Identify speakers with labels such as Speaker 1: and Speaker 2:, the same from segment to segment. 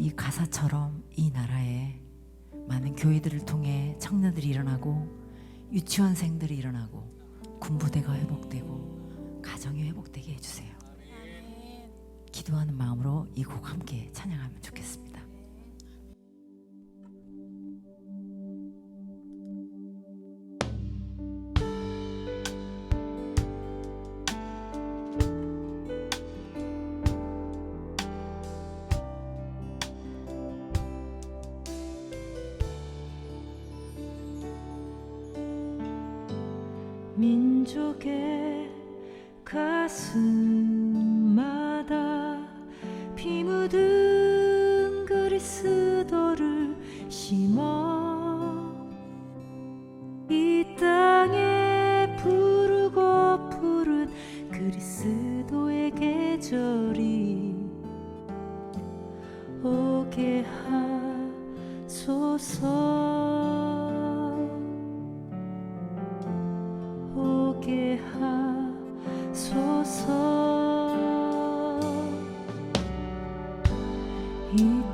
Speaker 1: 이 가사처럼 이 나라에 많은 교회들을 통해 청년들이 일어나고 유치원생들이 일어나고 군부대가 회복되고 가정이 회복되게 해주세요. 기도하는 마음으로 이곡
Speaker 2: 민족의 가슴 이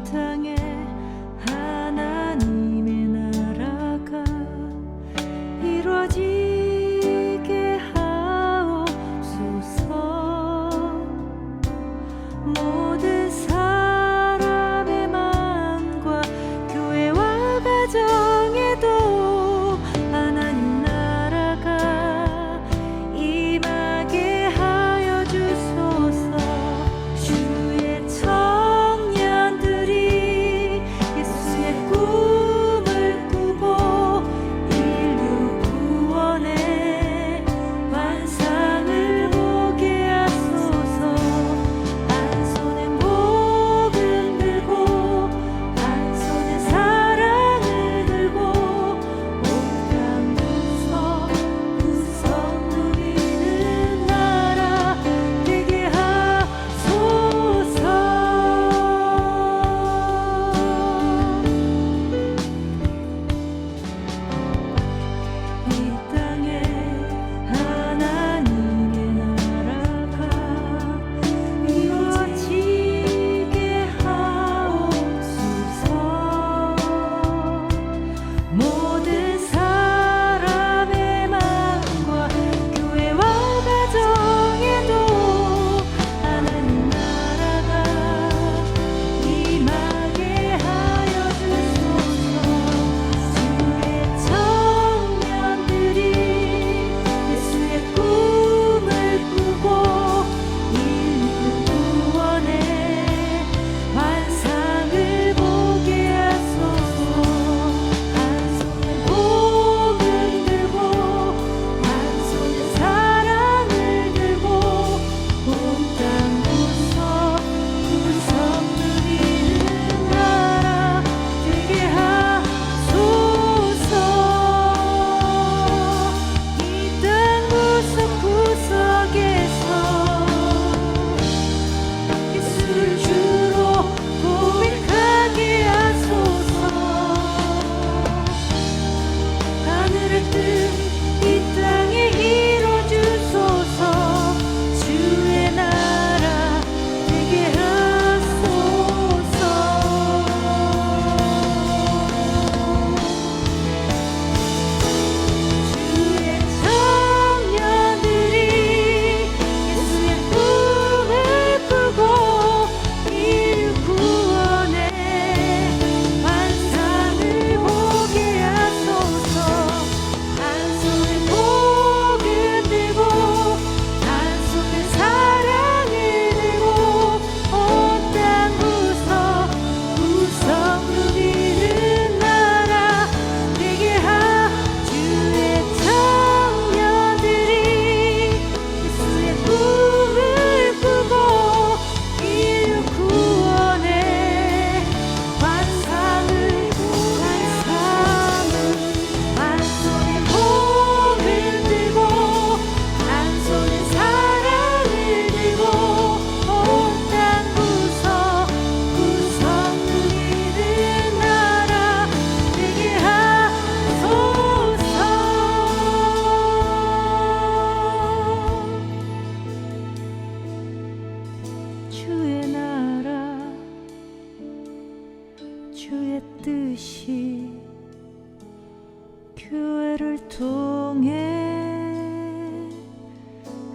Speaker 2: 교회를 통해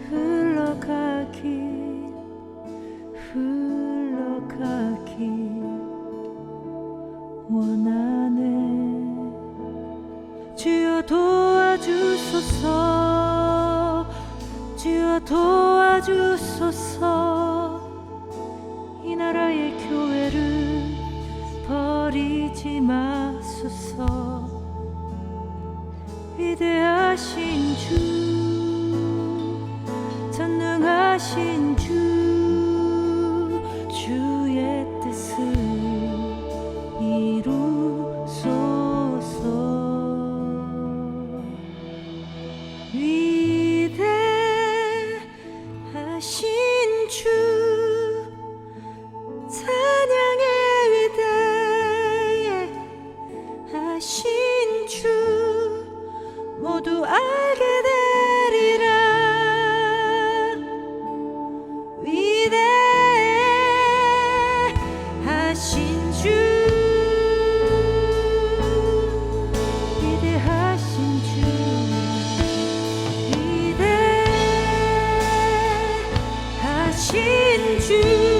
Speaker 2: 흘러가길 흘러가길 원하네. 주여 도와주소서 주여 도와주소서. 이 나라의 교회를 寻心居